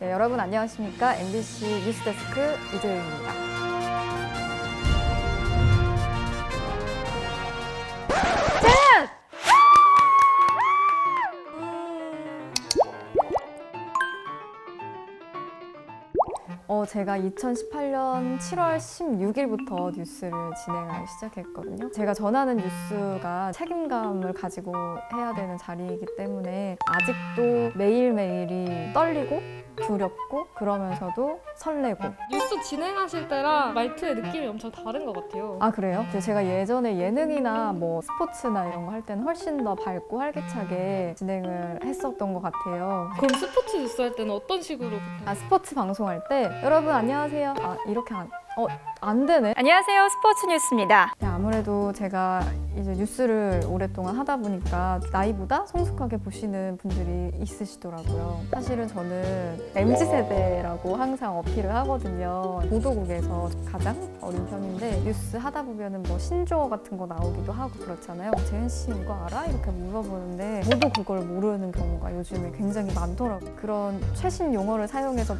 네, 여러분 안녕하십니까? MBC 뉴스데스크 이재윤입니다. 어, 제가 2018년 7월 16일부터 뉴스를 진행하기 시작했거든요. 제가 전하는 뉴스가 책임감을 가지고 해야 되는 자리이기 때문에 아직도 매일매일이 떨리고 두렵고 그러면서도 설레고 뉴스 진행하실 때랑 말투의 느낌이 엄청 다른 것 같아요. 아 그래요? 이제 제가 예전에 예능이나 뭐 스포츠나 이런 거 할 때는 훨씬 더 밝고 활기차게 진행을 했었던 것 같아요. 그럼 스포츠 뉴스 할 때는 어떤 식으로 보통? 아 스포츠 방송할 때 여러분 안녕하세요. 아 이렇게 안, 어, 안 되네. 안녕하세요. 스포츠 뉴스입니다. 네, 아무래도 제가 이제 뉴스를 오랫동안 하다 보니까 나이보다 성숙하게 보시는 분들이 있으시더라고요. 사실은 저는 MZ 세대라고 항상 어필을 하거든요. 보도국에서 가장 어린 편인데 뉴스 하다 보면은 뭐 신조어 같은 거 나오기도 하고 그렇잖아요. 재은 씨 이거 알아? 이렇게 물어보는데 모두 그걸 모르는 경우가 요즘에 굉장히 많더라고요. 그런 최신 용어를 사용해서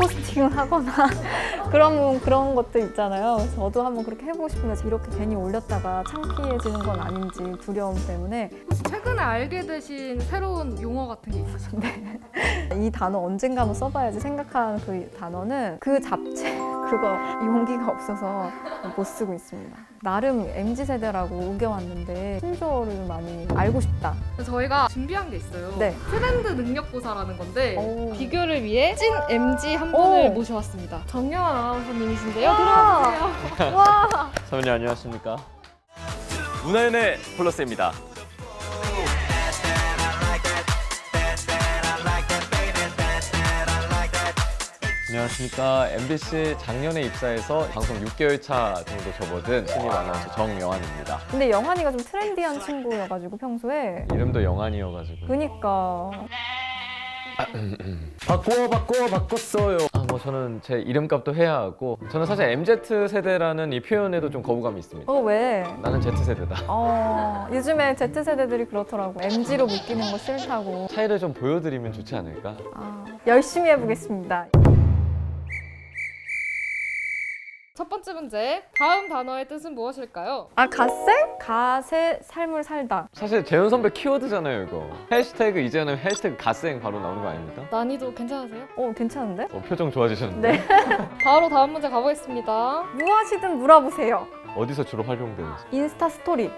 포스팅을 하거나 그런 그런 것들 있잖아요. 저도 한번 그렇게 해보고 싶은데 이렇게 괜히 올렸다가 창피해지는 건 아닌지 두려움 때문에 혹시 최근에 알게 되신 새로운 용어 같은 게 있으신가요? 이 단어 언젠가 한번 써봐야지 생각한 그 단어는 그 잡채 그거 용기가 없어서 못 쓰고 있습니다. 나름 mz 세대라고 우겨왔는데 신조어를 많이 알고 싶다. 저희가 준비한 게 있어요. 네. 트렌드 능력고사라는 건데 오. 비교를 위해 찐 MG 한 오. 분을 모셔왔습니다. 정영환 아나운서님이신데요. 와. 들어와주세요. 와. 선배님 안녕하십니까? 문화연의 플러스입니다. 안녕하십니까. MBC 작년에 입사해서 방송 6개월 차 정도 접어든 신입 아나운서 정영환입니다. 근데 영환이가 좀 트렌디한 친구여가지고 평소에 이름도 영환이어가지고. 그니까 바꿔 바꿔 바꿨어요. 아 뭐 저는 제 이름값도 해야 하고 저는 사실 MZ 세대라는 이 표현에도 좀 거부감이 있습니다. 어 왜? 나는 Z 세대다. 어 요즘에 Z 세대들이 그렇더라고 MG로 묶이는 거 싫다고. 차이를 좀 보여드리면 좋지 않을까? 아, 열심히 해보겠습니다. 첫 번째 문제. 다음 단어의 뜻은 무엇일까요? 아 갓생? 갓의 삶을 살다. 사실 재현 선배 키워드잖아요 이거 해시태그 이제는 해시태그 갓생 바로 나오는 거 아닙니까? 난이도 괜찮으세요? 어 괜찮은데? 어, 표정 좋아지셨는데 네. 바로 다음 문제 가보겠습니다. 무엇이든 물어보세요. 어디서 주로 활용되는지 인스타 스토리.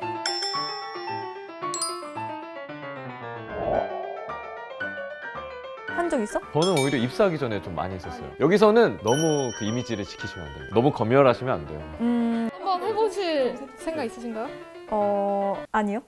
적 있어? 저는 오히려 입사하기 전에 좀 많이 했었어요 여기서는 너무 그 이미지를 지키시면 안 돼요 너무 검열하시면 안 돼요 음, 한번 해보실 생각 있으신가요? 어 아니요.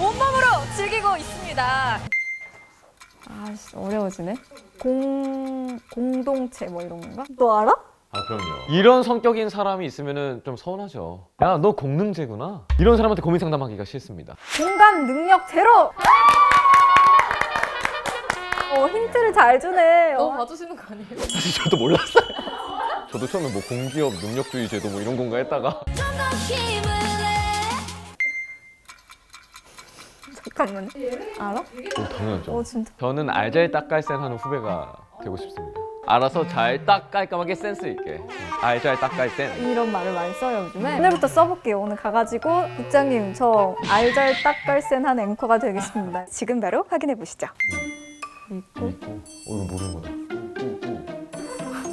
온몸으로 즐기고 있습니다. 아 씨, 어려워지네. 공 공동체 뭐 이런 건가? 너 알아? 아 그럼요 이런 성격인 사람이 있으면 좀 서운하죠 야 너 공능제구나 이런 사람한테 고민 상담하기가 싫습니다 공감 능력 제로. 어 힌트를 잘 주네. 너무 어. 봐주시는 거 아니에요? 사실 저도 몰랐어요 저도 처음에 뭐 공기업 능력주의 제도 뭐 이런 건가 했다가 잠깐만. 알아? 오 당연하죠 어 진짜. 저는 알잘 딱깔센 하는 후배가 되고 싶습니다. 알아서 잘딱 깔끔하게 센스 있게 알잘 딱 깔센 이런 말을 많이 써요 요즘에 오늘부터 써볼게요 오늘 가가지고 국장님 저 알잘 딱깔센 한 앵커가 되겠습니다 지금 바로 확인해 보시죠. 있고 어 이거 모르는 거다.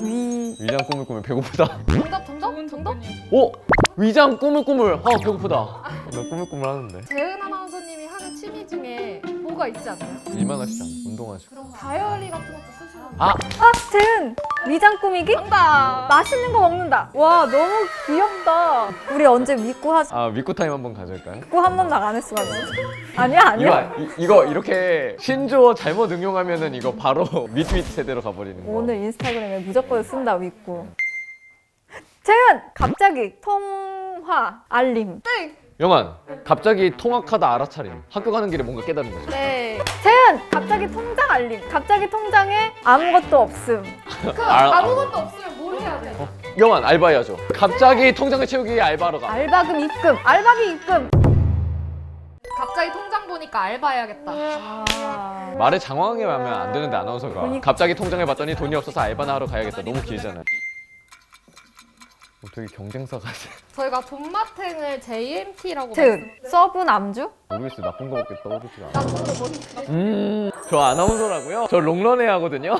위 위장 꾸면 배고프다. 정답 정답? 정답? 오 위장 꿈을 꾸물. 아 배고프다. 나 꿈을 꾸물 하는데. 재은 아나운서님이 하는 취미 중에 뭐가 있지 않나요? 일만 하시잖아. 운동하시고. 그럼 다이어리 같은 것도 쓰시는 아 아, 재은! 위장 꾸미기? 정답! 맛있는 거 먹는다. 와, 너무 귀엽다. 우리 언제 믿고 하자. 아 위코 타임 한번 가질까요? 믿고 한 번도 안 했어, 가지고. 아니야, 아니야. 이거 이, 이거 이렇게 신조어 잘못 응용하면은 이거 바로 밑밑 세대로 가버리는 거. 오늘 인스타그램에 무조건 쓴다, 믿고. 재은! 갑자기 통화, 알림. 영환 갑자기 통학하다 알아차림. 학교 가는 길에 뭔가 깨달은 거죠. 네. 재은! 갑자기 통장 알림. 갑자기 통장에 아무것도 없음. 그 아, 아무것도 없으면 뭘 해야 돼요? 어, 영환 알바 해야죠. 갑자기 통장을 채우기 위해 알바로 가. 알바금 입금. 알바비 입금. 갑자기 통장 보니까 알바 해야겠다. 아, 말을 장황하게 하면 안 되는데 아나운서가 그러니까. 갑자기 통장을 봤더니 돈이 없어서 알바나 하러 가야겠다. 너무 길잖아요. 어, 되게 경쟁사 같아. 저희가 존맛탱을 JMT라고 튼 서브 남주? 모르겠어요. 나쁜 거밖에 떠오르지가 않아. 나쁜 거 뭐지? 음, 저 아나운서라고요? 저 롱런회 하거든요.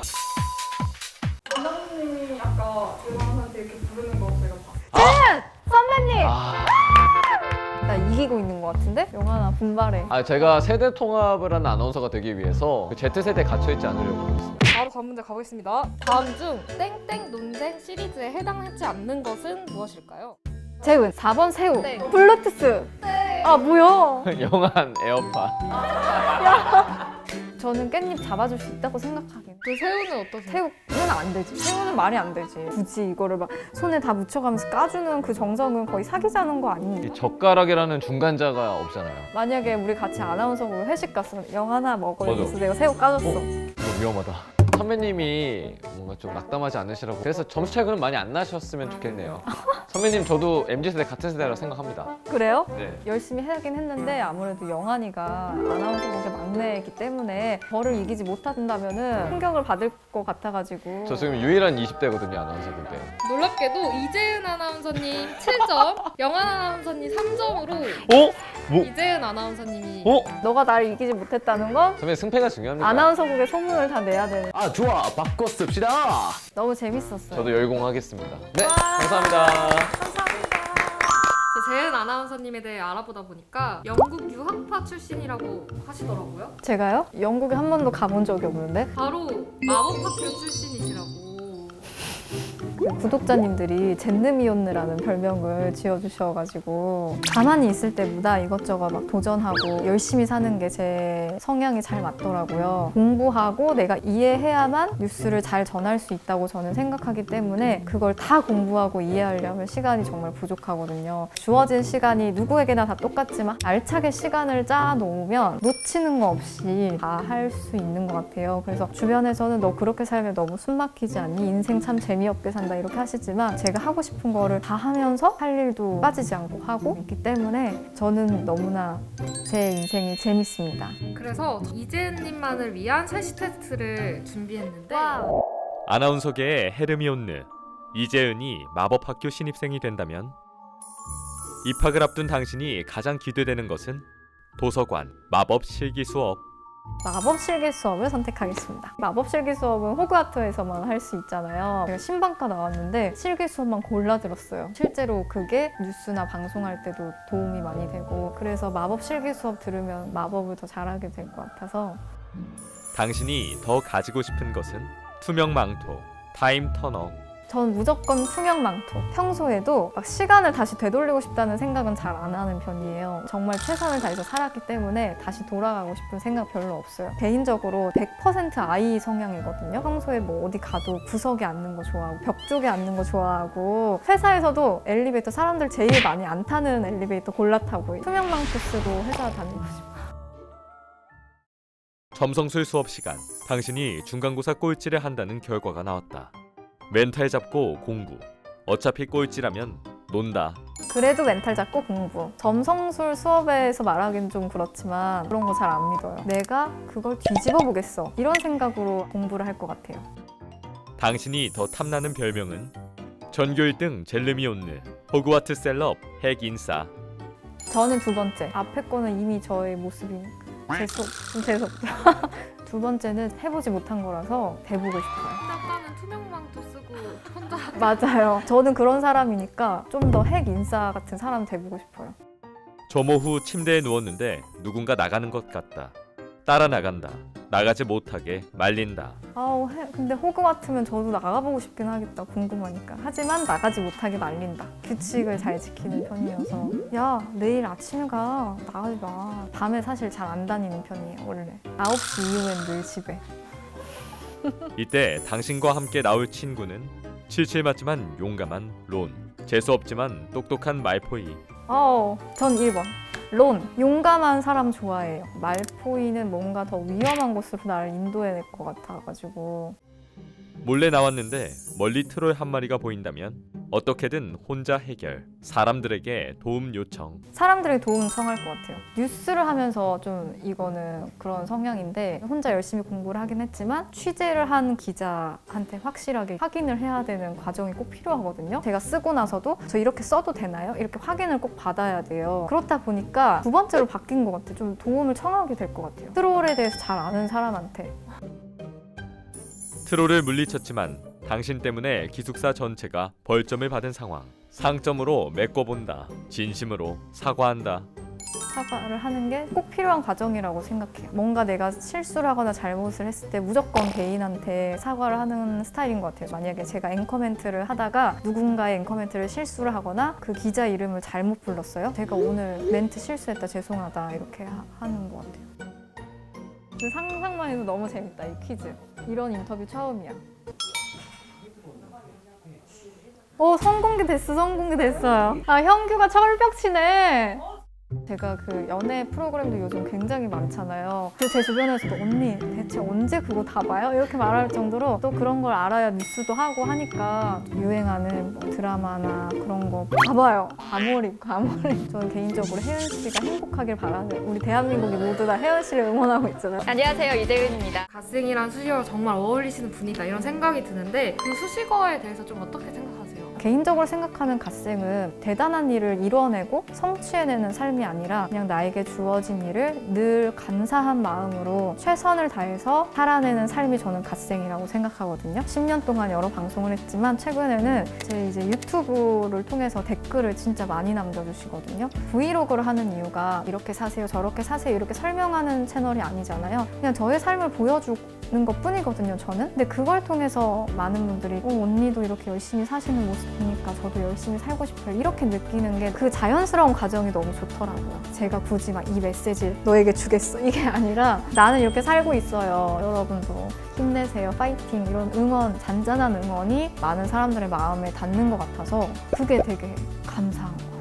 이기고 있는 것 같은데? 영환아 분발해. 아, 제가 세대 통합을 하는 아나운서가 되기 위해서 그 Z세대에 갇혀있지 않으려고 하고 있습니다. 바로 다음 문제 가보겠습니다. 다음 중 땡땡 논쟁 시리즈에 해당하지 않는 것은 무엇일까요? 재은 4번 새우. 네. 블루투스. 아 뭐야? 영한 에어팟. 저는 깻잎 잡아줄 수 있다고 생각하긴. 그 새우는 어떠세요? 새우는 안 되지. 새우는 말이 안 되지. 굳이 이거를 막 손에 다 묻혀가면서 까주는 그 정성은 거의 사기자는 거 아니? 이 젓가락이라는 중간자가 없잖아요. 만약에 우리 같이 아나운서고 회식 갔으면 영 하나 먹어 맞아. 이래서 내가 새우 까줬어. 이거 위험하다. 선배님이 뭔가 좀 낙담하지 않으시라고 그래서 점수 차이는 많이 안 나셨으면 좋겠네요. 선배님 저도 MZ 세대 같은 세대라고 생각합니다. 그래요? 네. 열심히 하긴 했는데 아무래도 영환이가 아나운서국의 막내이기 때문에 저를 이기지 못한다면 은 충격을 받을 것 같아가지고 저 지금 유일한 20대거든요 아나운서 분대. 놀랍게도 이재은 아나운서님 7점, 영한 아나운서님 3점으로 어? 뭐? 이재은 아나운서님이 어? 너가 나를 이기지 못했다는 건 선배님 승패가 중요합니까? 아나운서국의 소문을 다 내야 되는 아 좋아 바꿔 씁시다. 너무 재밌었어요. 저도 열공하겠습니다. 네 감사합니다. 제 재은 아나운서님에 대해 알아보다 보니까 영국 유학파 출신이라고 하시더라고요. 제가요? 영국에 한 번도 가본 적이 없는데 바로 마법학교 출신이시라고. 그 구독자님들이 젠느미온느라는 별명을 지어주셔가지고 가만히 있을 때보다 이것저것 막 도전하고 열심히 사는 게 제 성향이 잘 맞더라고요. 공부하고 내가 이해해야만 뉴스를 잘 전할 수 있다고 저는 생각하기 때문에 그걸 다 공부하고 이해하려면 시간이 정말 부족하거든요. 주어진 시간이 누구에게나 다 똑같지만 알차게 시간을 짜 놓으면 놓치는 거 없이 다 할 수 있는 것 같아요. 그래서 주변에서는 너 그렇게 살면 너무 숨 막히지 않니? 인생 참 재미없게 산다 이렇게 하시지만 제가 하고 싶은 거를 다 하면서 할 일도 빠지지 않고 하고 있기 때문에 저는 너무나 제 인생이 재밌습니다. 그래서 이재은님만을 위한 셋시 테스트를 준비했는데 아나운서계의 헤르미온느 이재은이 마법학교 신입생이 된다면? 입학을 앞둔 당신이 가장 기대되는 것은 도서관 마법 실기 수업 마법 실기 수업을 선택하겠습니다. 마법 실기 수업은 호그와트에서만 할 수 있잖아요. 제가 신방과 나왔는데 실기 수업만 골라 들었어요. 실제로 그게 뉴스나 방송할 때도 도움이 많이 되고 그래서 마법 실기 수업 들으면 마법을 더 잘하게 될 것 같아서 당신이 더 가지고 싶은 것은 투명 망토 타임 터너 전 무조건 투명 망토. 평소에도 막 시간을 다시 되돌리고 싶다는 생각은 잘 안 하는 편이에요. 정말 최선을 다해서 살았기 때문에 다시 돌아가고 싶은 생각 별로 없어요. 개인적으로 100% 아이 성향이거든요. 평소에 뭐 어디 가도 구석에 앉는 거 좋아하고 벽 쪽에 앉는 거 좋아하고 회사에서도 엘리베이터 사람들 제일 많이 안 타는 엘리베이터 골라 타고 투명 망토 쓰고 회사 다니고 싶어요. 점성술 수업 시간 당신이 중간고사 꼴찌를 한다는 결과가 나왔다 멘탈 잡고 공부 어차피 꼴찌라면 논다 그래도 멘탈 잡고 공부. 점성술 수업에서 말하긴 좀 그렇지만 그런 거 잘 안 믿어요. 내가 그걸 뒤집어 보겠어. 이런 생각으로 공부를 할 것 같아요. 당신이 더 탐나는 별명은 전교 1등 젤르미온느 호그와트 셀럽 핵 인싸 저는 두 번째. 앞에 거는 이미 저의 모습이니까. 좀 재수없죠. 두 번째는 해보지 못한 거라서 돼보고 싶어요. 아까는 투명망토 쓰고 혼자 맞아요. 저는 그런 사람이니까 좀 더 핵 인싸 같은 사람 돼보고 싶어요. 점호 후 침대에 누웠는데 누군가 나가는 것 같다. 따라 나간다. 나가지 못하게 말린다. 아우, 해- 근데 호그와트면 저도 나가보고 싶긴 하겠다. 궁금하니까. 하지만 나가지 못하게 말린다. 규칙을 잘 지키는 편이어서. 야, 내일 아침에 가. 나가지 마. 밤에 사실 잘 안 다니는 편이에요, 원래. 9시 이후엔 늘 집에. 이때 당신과 함께 나올 친구는 칠칠 맞지만 용감한 론. 재수 없지만 똑똑한 말포이. 아우, 전 1번. 론. 용감한 사람 좋아해요. 말포이는 뭔가 더 위험한 곳으로 나를 인도해낼 것 같아가지고. 몰래 나왔는데 멀리 트롤 한 마리가 보인다면 어떻게든 혼자 해결, 사람들에게 도움 요청. 사람들의 도움 청할 것 같아요. 뉴스를 하면서 좀 이거는 그런 성향인데 혼자 열심히 공부를 하긴 했지만 취재를 한 기자한테 확실하게 확인을 해야 되는 과정이 꼭 필요하거든요. 제가 쓰고 나서도 저 이렇게 써도 되나요? 이렇게 확인을 꼭 받아야 돼요. 그렇다 보니까 두 번째로 바뀐 것 같아요. 좀 도움을 청하게 될 것 같아요. 트롤에 대해서 잘 아는 사람한테 트롤을 물리쳤지만 당신 때문에 기숙사 전체가 벌점을 받은 상황. 상점으로 메꿔본다. 진심으로 사과한다. 사과를 하는 게 꼭 필요한 과정이라고 생각해요. 뭔가 내가 실수를 하거나 잘못을 했을 때 무조건 개인한테 사과를 하는 스타일인 것 같아요. 만약에 제가 앵커 멘트를 하다가 누군가의 앵커 멘트를 실수를 하거나 그 기자 이름을 잘못 불렀어요. 제가 오늘 멘트 실수했다 죄송하다 이렇게 하, 하는 것 같아요. 그 상상만 해도 너무 재밌다 이 퀴즈. 이런 인터뷰 처음이야. 오 성공개 됐어 성공개 됐어요. 아 형규가 철벽 치네. 제가 그 연애 프로그램도 요즘 굉장히 많잖아요. 그래서 제 주변에서도 언니 대체 언제 그거 다 봐요? 이렇게 말할 정도로 또 그런 걸 알아야 뉴스도 하고 하니까 유행하는 뭐 드라마나 그런 거 봐봐요. 과몰입, 과몰입. 저는 개인적으로 혜연 씨가 행복하길 바라는 우리 대한민국이 모두 다 혜연 씨를 응원하고 있잖아요. 안녕하세요 이재은입니다. 갓생이란 수식어가 정말 어울리시는 분이다 이런 생각이 드는데 그 수식어에 대해서 좀 어떻게 생각하세요? 개인적으로 생각하는 갓생은 대단한 일을 이뤄내고 성취해내는 삶이 아니라 그냥 나에게 주어진 일을 늘 감사한 마음으로 최선을 다해서 살아내는 삶이 저는 갓생이라고 생각하거든요. 10년 동안 여러 방송을 했지만 최근에는 제 이제 유튜브를 통해서 댓글을 진짜 많이 남겨주시거든요. 브이로그를 하는 이유가 이렇게 사세요, 저렇게 사세요 이렇게 설명하는 채널이 아니잖아요. 그냥 저의 삶을 보여주는 것 뿐이거든요, 저는. 근데 그걸 통해서 많은 분들이 어, 언니도 이렇게 열심히 사시는 모습 보니까 저도 열심히 살고 싶어요. 이렇게 느끼는 게 그 자연스러운 과정이 너무 좋더라고요. 제가 굳이 막 이 메시지를 너에게 주겠어. 이게 아니라 나는 이렇게 살고 있어요. 여러분도 힘내세요. 파이팅. 이런 응원, 잔잔한 응원이 많은 사람들의 마음에 닿는 것 같아서 그게 되게 감사한 것 같아요.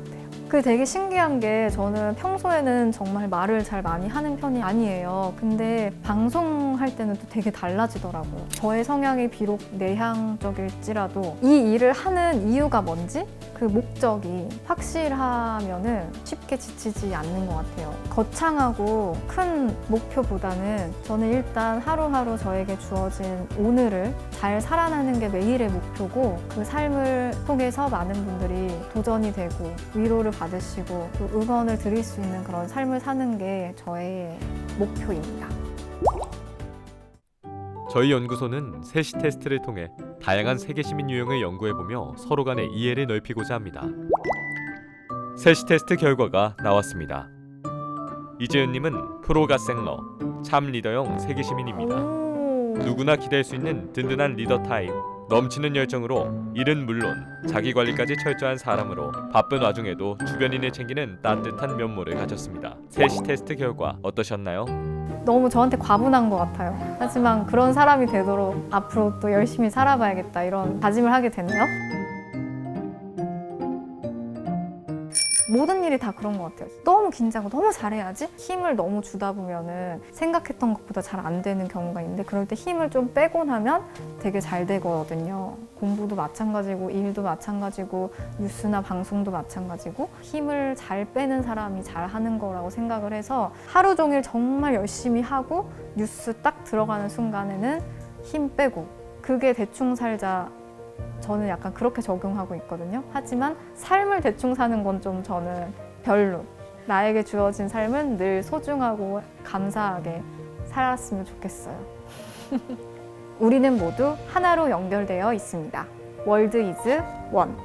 그게 되게 신기한 게 저는 평소에는 정말 말을 잘 많이 하는 편이 아니에요. 근데 방송할 때는 또 되게 달라지더라고요. 저의 성향이 비록 내향적일지라도 이 일을 하는 이유가 뭔지 그 목적이 확실하면은 쉽게 지치지 않는 것 같아요. 거창하고 큰 목표보다는 저는 일단 하루하루 저에게 주어진 오늘을 잘 살아나는 게 매일의 목표고 그 삶을 통해서 많은 분들이 도전이 되고 위로를 받으시고 또 응원을 드릴 수 있는 그런 삶을 사는 게 저의 목표입니다. 저희 연구소는 세시 테스트를 통해 다양한 세계 시민 유형을 연구해보며 서로 간의 이해를 넓히고자 합니다. 세시 테스트 결과가 나왔습니다. 이재은님은 프로가생러, 참 리더형 세계 시민입니다. 오. 누구나 기댈 수 있는 든든한 리더 타입. 넘치는 열정으로 일은 물론 자기 관리까지 철저한 사람으로 바쁜 와중에도 주변인을 챙기는 따뜻한 면모를 가졌습니다. 세시 테스트 결과 어떠셨나요? 너무 저한테 과분한 것 같아요. 하지만 그런 사람이 되도록 앞으로 또 열심히 살아봐야겠다 이런 다짐을 하게 되네요. 모든 일이 다 그런 것 같아요. 너무 긴장하고 너무 잘해야지 힘을 너무 주다 보면은 생각했던 것보다 잘 안 되는 경우가 있는데 그럴 때 힘을 좀 빼고 나면 되게 잘 되거든요. 공부도 마찬가지고 일도 마찬가지고 뉴스나 방송도 마찬가지고 힘을 잘 빼는 사람이 잘 하는 거라고 생각을 해서 하루 종일 정말 열심히 하고 뉴스 딱 들어가는 순간에는 힘 빼고 그게 대충 살자 저는 약간 그렇게 적용하고 있거든요. 하지만 삶을 대충 사는 건 좀 저는 별로. 나에게 주어진 삶은 늘 소중하고 감사하게 살았으면 좋겠어요. 우리는 모두 하나로 연결되어 있습니다. 월드 이즈 원.